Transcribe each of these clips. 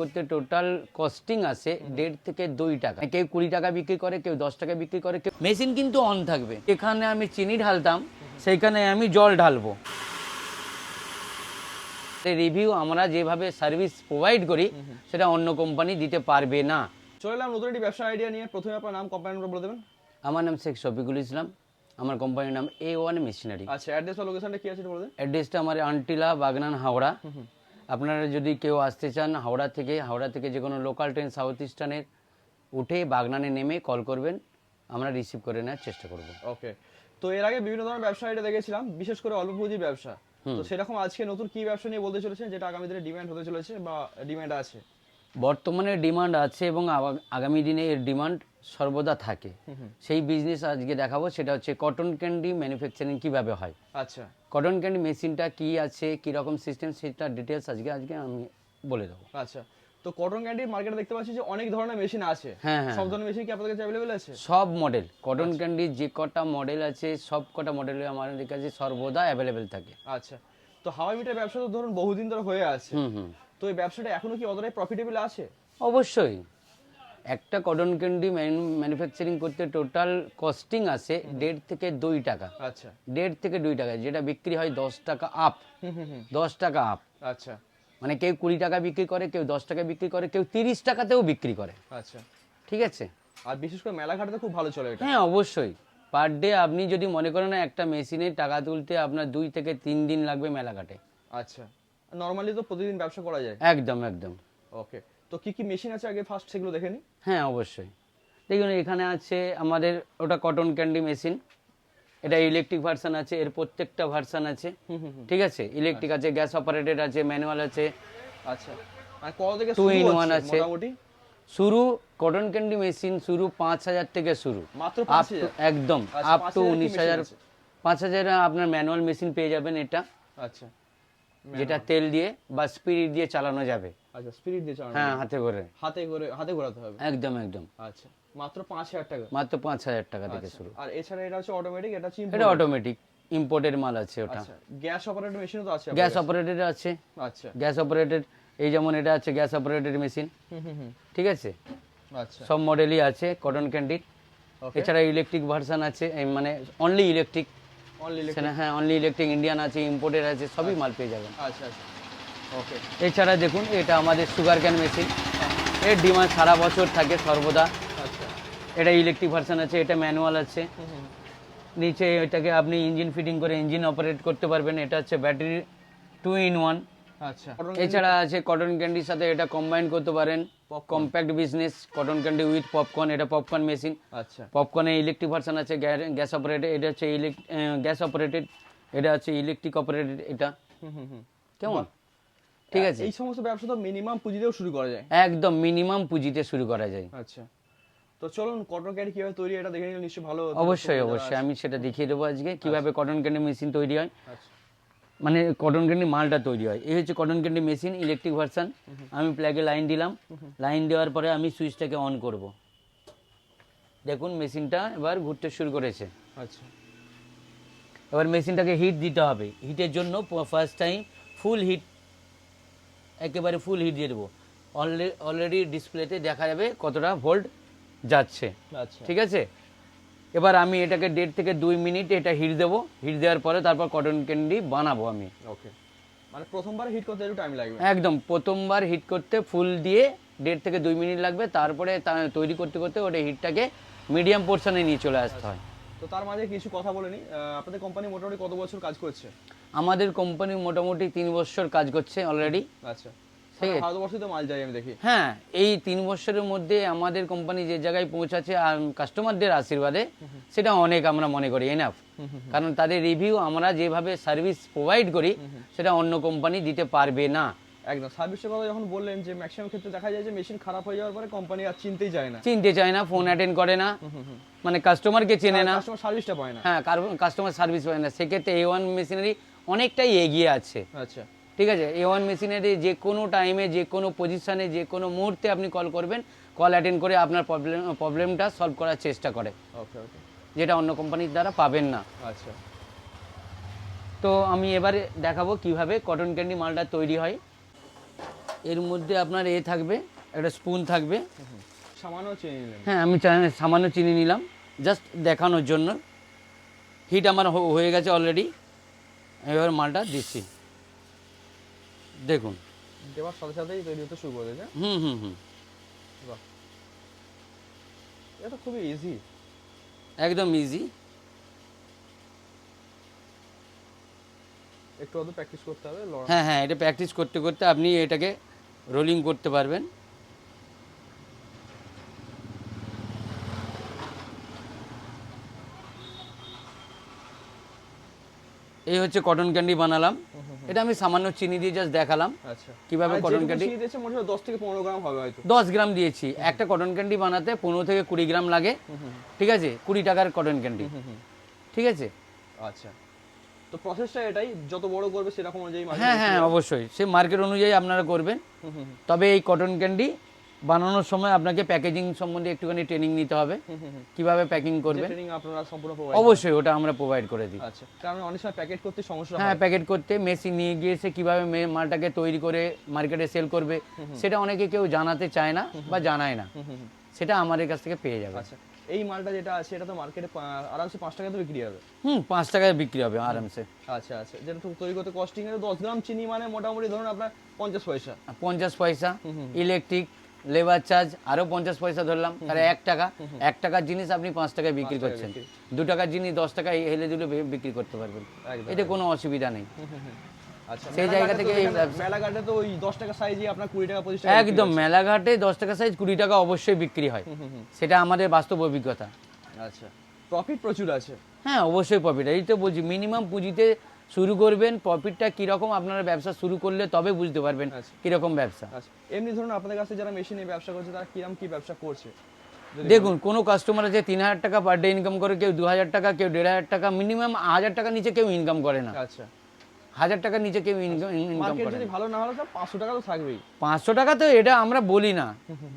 করতে total costing আসে দেড় থেকে দুই টাকা। কেউ কুড়ি টাকা বিক্রি করে কেউ দশ টাকা বিক্রি করে কেউ মেশিন কিন্তু অন থাকবে। এখানে আমি চিনি ঢালতাম সেইখানে আমি জল ঢালবো। রিভিউ আমরা যেভাবে সার্ভিস প্রোভাইড করি সেটা অন্য কোম্পানি দিতে পারবে না। চলে এলাম নতুন একটি ব্যবসা আইডিয়া নিয়ে। প্রথমে আপনার নাম কোম্পানি নাম্বার বলে দেবেন। আমার নাম শেখ শফিকুল ইসলাম। আমার কোম্পানির নাম এ ওয়ান মেশিনারি আচ্ছা অ্যাড্রেস বা লোকেশনটা কি আছে বলে দেন। অ্যাড্রেসটা আমার আন্টিলা বাগনান হাওড়া। আপনারা যদি কেউ আসতে চান হাওড়া থেকে হাওড়া থেকে যে কোনো লোকাল ট্রেন সাউথ ইস্টার্নের উঠে বাগনানে নেমে কল করবেন আমরা রিসিভ করে নেওয়ার চেষ্টা করব। ওকে তো এর আগে বিভিন্ন ধরনের ব্যবসা এটা দেখেছিলাম বিশেষ করে অল্প পুঁজির ব্যবসা। তো সেরকম আজকে নতুন কি ব্যবসা নিয়ে বলতে চলেছেন যেটা আগামী দিনে ডিমান্ড হতে চলেছে বা ডিমান্ড আছে? বর্তমানে ডিমান্ড আছে এবং আগামী দিনে এর ডিমান্ড সর্বদা থাকে। সেই বিজনেস আজকে দেখাবো সেটা হচ্ছে কটন ক্যান্ডি ম্যানুফ্যাকচারিং কীভাবে হয়। আচ্ছা। কটন ক্যান্ডি মেশিনটা কি আছে কি রকম সিস্টেম সেটা ডিটেলস আজকে আজকে আমি বলে দেবো। আচ্ছা। তো কটন ক্যান্ডির মার্কেটে দেখতে পাচ্ছি যে অনেক ধরনের মেশিন আছে। হ্যাঁ হ্যাঁ। সব ধরনের মেশিন কি আপনাদের কাছে অ্যাভেলেবেল আছে? সব মডেল কটন ক্যান্ডি যে কটা মডেল আছে সব কটা মডেল আমাদের কাছে সর্বদা অ্যাভেলেবেল থাকে। আচ্ছা। তো হাওয়াই মিটার ব্যবসা তো ধরুন বহুদিন ধরে হয়ে আছে। হুম হুম। তো এই ব্যবসাটা এখনও কি অতটাই প্রফিটেবল আছে? অবশ্যই। একটা কটন ক্যান্ডি ম্যানুফ্যাকচারিং করতে টোটাল কস্টিং আসে দেড় থেকে দুই টাকা। আচ্ছা। দেড় থেকে দুই টাকা যেটা বিক্রি হয় দশ টাকা আপ দশ টাকা আপ আচ্ছা। মানে কেউ কুড়ি টাকা বিক্রি করে কেউ দশ টাকা বিক্রি করে কেউ তিরিশ টাকাতেও বিক্রি করে। আচ্ছা। ঠিক আছে? আর বিশেষ করে মেলাঘাটে খুব ভালো চলে এটা। হ্যাঁ অবশ্যই। পার ডে আপনি যদি মনে করেন একটা মেশিনে টাকা তুলতে আপনার দুই থেকে তিন দিন লাগবে মেলাঘাটে। আচ্ছা। নর্মালি তো প্রতিদিন ব্যবসা করা যায়। একদম একদম। ওকে তো কি কি মেশিন আছে আগে ফার্স্ট সেগুলো দেখে নিই হ্যাঁ অবশ্যই। দেখুন এখানে আছে আমাদের ওটা কটন ক্যান্ডি মেশিন এটা ইলেকট্রিক ভার্সন আছে এর প্রত্যেকটা ভার্সন আছে। ঠিক আছে? ইলেকট্রিক আছে গ্যাস অপারেটেড আছে ম্যানুয়াল আছে। আচ্ছা। মানে কত থেকে আছে। মোটামুটি? শুরু কটন ক্যান্ডি মেশিন শুরু পাঁচ হাজার থেকে শুরু। মাত্র একদম। আচ্ছা, আপ পাঁচ টু উনিশ হাজার পাঁচ হাজার আপনার ম্যানুয়াল মেশিন পেয়ে যাবেন এটা। আচ্ছা। যেটা তেল দিয়ে বা স্পিরিট দিয়ে চালানো যাবে। আচ্ছা স্পিরিট দিয়ে চালানো হ্যাঁ হাতে করে। হাতে করে হাতে ঘোরাতে হবে? একদম একদম। আচ্ছা মাত্র পাঁচ হাজার টাকা? মাত্র পাঁচ হাজার টাকা থেকে আচ্ছা, শুরু। আর এছাড়া এটা হচ্ছে অটোমেটিক এটা হচ্ছে এটা অটোমেটিক ইম্পোর্টেড মাল আছে ওটা। আচ্ছা গ্যাস অপারেটর মেশিনও তো আছে গ্যাস? অপারেটেড আছে। আচ্ছা। গ্যাস অপারেটেড এই যেমন এটা আছে গ্যাস অপারেটেড মেশিন হুম হুম হুম। ঠিক আছে? আচ্ছা। সব মডেলই আছে কটন ক্যান্ডির ওকে এছাড়া ইলেকট্রিক ভার্সন আছে মানে অনলি ইলেকট্রিক অনলি হ্যাঁ অনলি ইলেকট্রিক ইন্ডিয়ান আছে ইম্পোর্টেড আছে সবই মাল পেয়ে যাবেন। আচ্ছা আচ্ছা। ওকে এছাড়া দেখুন এটা আমাদের সুগার ক্যান মেশিন এর ডিমান্ড সারা বছর থাকে সর্বদা। আচ্ছা। এটা ইলেকট্রিক ভার্সন আছে এটা ম্যানুয়াল আছে। নিচে এটাকে আপনি ইঞ্জিন ফিটিং করে ইঞ্জিন অপারেট করতে পারবেন। এটা হচ্ছে ব্যাটারি টু ইন ওয়ান আচ্ছা। এছাড়া আছে কটন ক্যান্ডির সাথে এটা কম্বাইন করতে পারেন। Compact business cotton candy with popcorn এটা পপকর্ন মেশিন আচ্ছা। পপকর্নে ইলেকট্রিক ভার্সন আছে গ্যাস অপারেটেড এটা হচ্ছে গ্যাস অপারেটেড এটা হচ্ছে ইলেকট্রিক অপারেটেড এটা। হুম হুম হুম। কেমন? ঠিক আছে। এই সমস্ত ব্যবসা তো মিনিমাম পুঁজিতেও শুরু করা যায়। একদম মিনিমাম পুঁজিতে শুরু করা যায়। আচ্ছা। তো চলুন কটন ক্যান্ডি কীভাবে তৈরি এটা দেখে নিলে নিশ্চয়ই ভালো অবশ্যই অবশ্যই। আমি সেটা দেখিয়ে দেবো আজকে। কীভাবে কটন ক্যান্ডি মেশিন তৈরি হয়। আচ্ছা। মানে কটন ক্যান্ডি মালটা তৈরি হয়। এই হচ্ছে cotton candy machine electric version আমি প্লাগে লাইন দিলাম। লাইন দেওয়ার পরে আমি সুইচটাকে অন করব। দেখুন মেশিনটা এবার ঘুরতে শুরু করেছে। আচ্ছা। এবার মেশিনটাকে হিট দিতে হবে। হিটের জন্য ফার্স্ট টাইম ফুল হিট একেবারে ফুল হিট দিয়ে দেবো। অলরেডি ডিসপ্লেতে দেখা যাবে কতটা ভোল্ট যাচ্ছে। আচ্ছা। ঠিক আছে? এবার আমি এটাকে দেড় থেকে দুই মিনিট এটা হিট দেবো। হিট দেওয়ার পরে তারপর কটন ক্যান্ডি বানাবো আমি। ওকে মানে প্রথমবার হিট করতে একটু টাইম লাগবে। একদম প্রথমবার হিট করতে ফুল দিয়ে দেড় থেকে দুই মিনিট লাগবে। তারপরে তা- তৈরি করতে করতে ওটা হিটটাকে মিডিয়াম পোর্শনে নিয়ে চলে আসতে হয়। তো তার মাঝে কিছু কথা বলে আপনাদের কোম্পানি মোটামুটি কত বছর কাজ করছে? আমাদের কোম্পানি মোটামুটি তিন বছর কাজ করছে অলরেডি আচ্ছা। ভারতবর্ষে মাল যাই আমি দেখি। হ্যাঁ এই তিন বছরের মধ্যে আমাদের কোম্পানি যে জায়গায় পৌঁছাচ্ছে আর কাস্টমারদের আশীর্বাদে সেটা অনেক আমরা মনে করি এনাফ কারণ তাদের রিভিউ আমরা যেভাবে সার্ভিস প্রোভাইড করি সেটা অন্য কোম্পানি দিতে পারবে না। একদম সার্ভিসের কথা যখন বললেন যে ম্যাক্সিমাম ক্ষেত্রে দেখা যায় যে মেশিন খারাপ হয়ে যাওয়ার পরে কোম্পানি আর চিনতেই যায় না। চিনতে চায় না ফোন অ্যাটেন্ড করে না। মানে কাস্টমারকে চেনে না। কাস্টমার সার্ভিসটা পায় না। হ্যাঁ কাস্টমার সার্ভিস পায় না। সেক্ষেত্রে এ ওয়ান মেশিনারি অনেকটাই এগিয়ে আছে। আচ্ছা। ঠিক আছে? এ ওয়ান মেশিনারি যে কোনো টাইমে যে কোনো পজিশানে যে কোনো মুহূর্তে আপনি কল করবেন কল অ্যাটেন্ড করে আপনার প্রবলেম প্রবলেমটা সলভ করার চেষ্টা করে। ওকে ওকে যেটা অন্য কোম্পানির দ্বারা পাবেন না। আচ্ছা। তো আমি এবারে দেখাবো কীভাবে কটন ক্যান্ডি মালটা তৈরি হয়। এর মধ্যে আপনার এ থাকবে একটা স্পুন থাকবে। সামান্য চিনি নিলেন। হ্যাঁ আমি সামান্য চিনি নিলাম। জাস্ট দেখানোর জন্য। হিট আমার হয়ে গেছে অলরেডি এবার মালটা দিচ্ছি। দেখুন। দেওয়ার সাথে সাথেই তৈরি হতে শুরু করে দিয়েছে। হুম হুম হুম। বাহ। এটা খুবই ইজি একদম ইজি একটু অত প্র্যাকটিস করতে হবে হ্যাঁ হ্যাঁ এটা প্র্যাকটিস করতে করতে আপনি এটাকে রোলিং করতে পারবেন। এই হচ্ছে কটন ক্যান্ডি বানালাম। এটা আমি সামান্য চিনি দিয়ে জাস্ট দেখালাম। আচ্ছা। কীভাবে কটন ক্যান্ডি দশ থেকে পনেরো গ্রাম হবে হয়তো। দশ গ্রাম দিয়েছি। একটা কটন ক্যান্ডি বানাতে পনেরো থেকে কুড়ি গ্রাম লাগে। ঠিক আছে? কুড়ি টাকার কটন ক্যান্ডি ঠিক আছে? আচ্ছা। তো প্রসেসটা এটাই যত বড় করবে সেরকম অনুযায়ী হ্যাঁ হ্যাঁ অবশ্যই। সে মার্কেট অনুযায়ী আপনারা করবেন। তবে এই কটন ক্যান্ডি বানানোর সময় আপনাকে প্যাকেজিং সম্বন্ধে একটুখানি ট্রেনিং নিতে হবে। কীভাবে প্যাকিং করবে ট্রেনিং আপনারা সম্পূর্ণ অবশ্যই ওটা আমরা প্রোভাইড করে দিই। আচ্ছা কারণ অনেক সময় প্যাকেট করতে সমস্যা হ্যাঁ প্যাকেট করতে মেশিন নিয়ে গিয়ে সে কীভাবে মালটাকে তৈরি করে মার্কেটে সেল করবে সেটা অনেকে কেউ জানাতে চায় না বা জানায় না। সেটা আমাদের কাছ থেকে পেয়ে যাবে। আচ্ছা এই মালটা যেটা আছে এটা তো মার্কেটে আরামসে পাঁচ টাকা তো বিক্রি হবে? হুম পাঁচ টাকায় বিক্রি হবে আরামসে। আচ্ছা আচ্ছা যেটা তৈরি করতে কস্টিং এর দশ গ্রাম চিনি মানে মোটামুটি ধরুন আপনার পঞ্চাশ পয়সা। পঞ্চাশ পয়সা ইলেকট্রিক লেবার চার্জ আরও পঞ্চাশ পয়সা ধরলাম তাহলে এক টাকা এক টাকার জিনিস আপনি পাঁচ টাকায় বিক্রি করছেন। দু টাকার জিনিস দশ টাকায় হেলে দুলে বিক্রি করতে পারবেন। এতে কোনো অসুবিধা নেই। আচ্ছা সেই জায়গা থেকে মেলাঘাটে তো ওই দশ টাকা সাইজে আপনার কুড়ি টাকা পঁচিশ টাকা একদম মেলাঘাটে দশ টাকা সাইজ কুড়ি টাকা অবশ্যই বিক্রি হয়। সেটা আমাদের বাস্তব অভিজ্ঞতা। আচ্ছা। প্রফিট প্রচুর আছে। হ্যাঁ অবশ্যই প্রফিট এই তো বলছি মিনিমাম পুঁজিতে শুরু করবেন প্রফিটটা কীরকম আপনারা ব্যবসা শুরু করলে তবে বুঝতে পারবেন আচ্ছা। কীরকম ব্যবসা। আচ্ছা। এমনি ধরুন আপনাদের কাছে যারা মেশিনে ব্যবসা করছে তারা কিরম কি ব্যবসা করছে? দেখুন কোনো কাস্টমার আছে তিন হাজার টাকা পার ডে ইনকাম করে কেউ দু হাজার টাকা কেউ দেড় হাজার টাকা মিনিমাম হাজার টাকার নিচে কেউ ইনকাম করে না। আচ্ছা। হাজার টাকার নিচে কেউ ইনকাম ইনকাম করে যদি ভালো না হলে তো পাঁচশো টাকা তো থাকবেই। পাঁচশো টাকা তো এটা আমরা বলি না।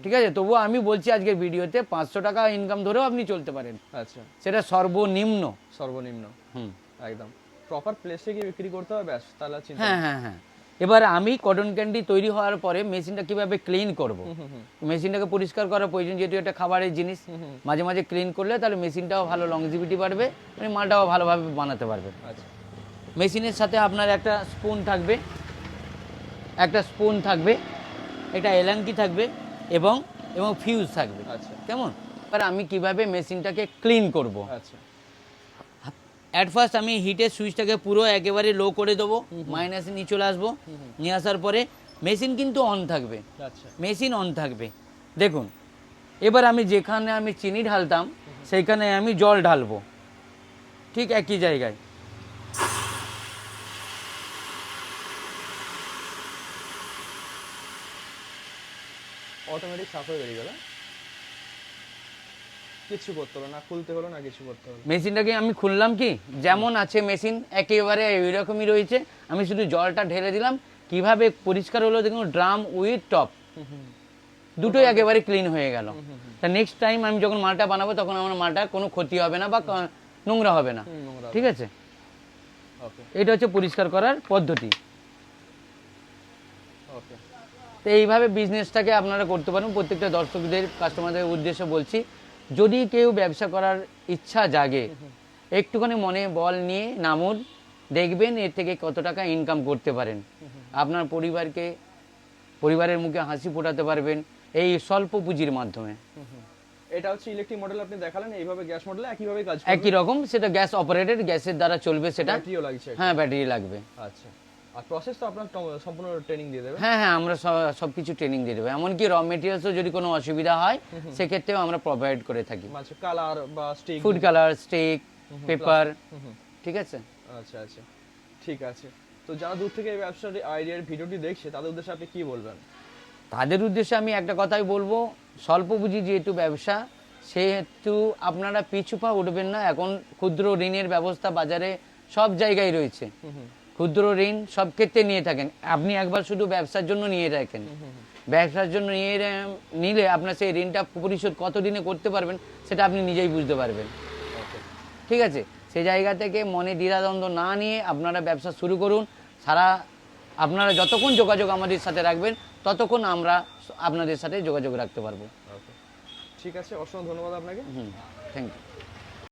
ঠিক আছে? তবুও আমি বলছি আজকের ভিডিওতে পাঁচশো টাকা ইনকাম ধরেও আপনি চলতে পারেন। আচ্ছা। সেটা সর্বনিম্ন। সর্বনিম্ন। হুম। একদম। প্রপার প্লেসে গিয়ে বিক্রি করতে হবে ব্যাস তাহলে চিন্তা হ্যাঁ হ্যাঁ হ্যাঁ। এবার আমি কটন ক্যান্ডি তৈরি হওয়ার পরে মেশিনটা কীভাবে ক্লিন করব? মেশিনটাকে পরিষ্কার করা প্রয়োজন যেহেতু এটা খাবারের জিনিস মাঝে মাঝে ক্লিন করলে তাহলে মেশিনটাও ভালো লংজিভিটি বাড়বে মানে মালটাও ভালোভাবে বানাতে পারবে। আচ্ছা। মেশিনের সাথে আপনার একটা স্পুন থাকবে একটা স্পুন থাকবে একটা এলাঙ্কি থাকবে এবং এবং ফিউজ থাকবে। আচ্ছা। কেমন? এবার আমি কীভাবে মেশিনটাকে ক্লিন করব? আচ্ছা। অ্যাট ফার্স্ট আমি হিটের সুইচটাকে পুরো একেবারে লো করে দেবো মাইনাসে নিয়ে চলে আসব। নিয়ে আসার পরে মেশিন কিন্তু অন থাকবে। আচ্ছা। মেশিন অন থাকবে। দেখুন এবার আমি যেখানে আমি চিনি ঢালতাম সেইখানে আমি জল ঢালবো। ঠিক একই জায়গায়। অটোমেটিক সাফ হয়ে বেরিয়ে গেল কিছু করতে হলো না খুলতে হলো না কিছু করতে হলো মেশিনটাকে আমি খুললাম কি? যেমন আছে মেশিন একেবারে এইরকমই রয়েছে। আমি শুধু জলটা ঢেলে দিলাম। কীভাবে পরিষ্কার হলো দেখুন ড্রাম উইথ টপ। দুটোই একেবারে ক্লিন হয়ে গেল। তা নেক্সট টাইম আমি যখন মালটা বানাবো তখন আমার মালটা কোনো ক্ষতি হবে না বা নোংরা হবে না। ঠিক আছে? ওকে। এটা হচ্ছে পরিষ্কার করার পদ্ধতি। ওকে। তো এইভাবে বিজনেসটাকে আপনারা করতে পারেন। প্রত্যেকটা দর্শকদের কাস্টমারদের উদ্দেশ্যে বলছি যদি কেউ ব্যবসা করার ইচ্ছা জাগে একটুখানি মনে বল নিয়ে নামুন দেখবেন এর থেকে কত টাকা ইনকাম করতে পারেন। আপনার পরিবারকে পরিবারের মুখে হাসি ফোটাতে পারবেন এই স্বল্প পুঁজির মাধ্যমে। এটা হচ্ছে ইলেকট্রিক মডেল আপনি দেখালেন এইভাবে গ্যাস মডেলে একইভাবে কাজ একই রকম সেটা গ্যাস অপারেটেড গ্যাসের দ্বারা চলবে সেটা। ব্যাটারিও লাগছে। হ্যাঁ ব্যাটারি লাগবে। আচ্ছা। আর প্রসেস তো আপনার সম্পূর্ণ ট্রেনিং দিয়ে দেবে। হ্যাঁ হ্যাঁ আমরা সব কিছু ট্রেনিং দিয়ে দেবো। এমনকি র মেটেরিয়ালসও যদি কোনো অসুবিধা হয় সেক্ষেত্রেও আমরা প্রোভাইড করে থাকি। আচ্ছা কালার বা stick food colour stick paper ঠিক আছে? আচ্ছা আচ্ছা। ঠিক আছে। তো যারা দূর থেকে এই ব্যবসার আইডিয়ার ভিডিওটি দেখছে তাদের উদ্দেশ্যে আপনি কি বলবেন? তাদের উদ্দেশ্যে আমি একটা কথাই বলব। স্বল্প পুঁজি যেহেতু ব্যবসা সেহেতু আপনারা পিছু পা উঠবেন না। এখন ক্ষুদ্র ঋণের ব্যবস্থা বাজারে সব জায়গায় রয়েছে। ক্ষুদ্র ঋণ সব ক্ষেত্রে নিয়ে থাকেন। আপনি একবার শুধু ব্যবসার জন্য নিয়ে রাখেন। ব্যবসার জন্য নিয়ে নিলে আপনার সেই ঋণটা পরিশোধ কত দিনে করতে পারবেন সেটা আপনি নিজেই বুঝতে পারবেন। ঠিক আছে? সেই জায়গা থেকে মনে দ্বিধাদ্বন্দ্ব না নিয়ে আপনারা ব্যবসা শুরু করুন। সারা আপনারা যতক্ষণ যোগাযোগ আমাদের সাথে রাখবেন ততক্ষণ আমরা আপনাদের সাথে যোগাযোগ রাখতে পারব। ঠিক আছে অসংখ্য ধন্যবাদ আপনাকে। হুম থ্যাংক ইউ